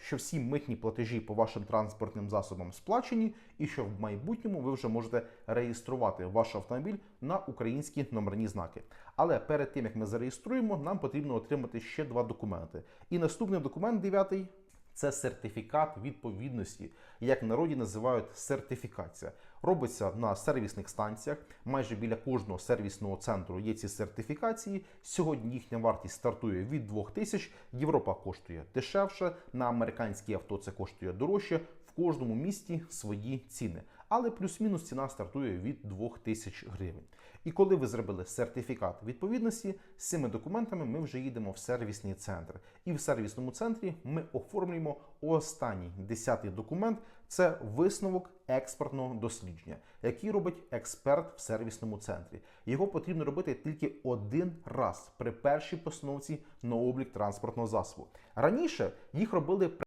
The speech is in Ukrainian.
що всі митні платежі по вашим транспортним засобам сплачені, і що в майбутньому ви вже можете реєструвати ваш автомобіль на українські номерні знаки. Але перед тим як ми зареєструємо, нам потрібно отримати ще два документи. І наступний документ, дев'ятий, це сертифікат відповідності, як в народі називають сертифікація. Робиться на сервісних станціях. Майже біля кожного сервісного центру є ці сертифікації. Сьогодні їхня вартість стартує від 2000. Європа коштує дешевше. На американські авто це коштує дорожче. Кожному місті свої ціни. Але плюс-мінус ціна стартує від 2000 гривень. І коли ви зробили сертифікат відповідності, з цими документами ми вже їдемо в сервісний центр. І в сервісному центрі ми оформлюємо останній десятий документ. Це висновок експертного дослідження, який робить експерт в сервісному центрі. Його потрібно робити тільки один раз при першій постановці на облік транспортного засобу. Раніше їх робили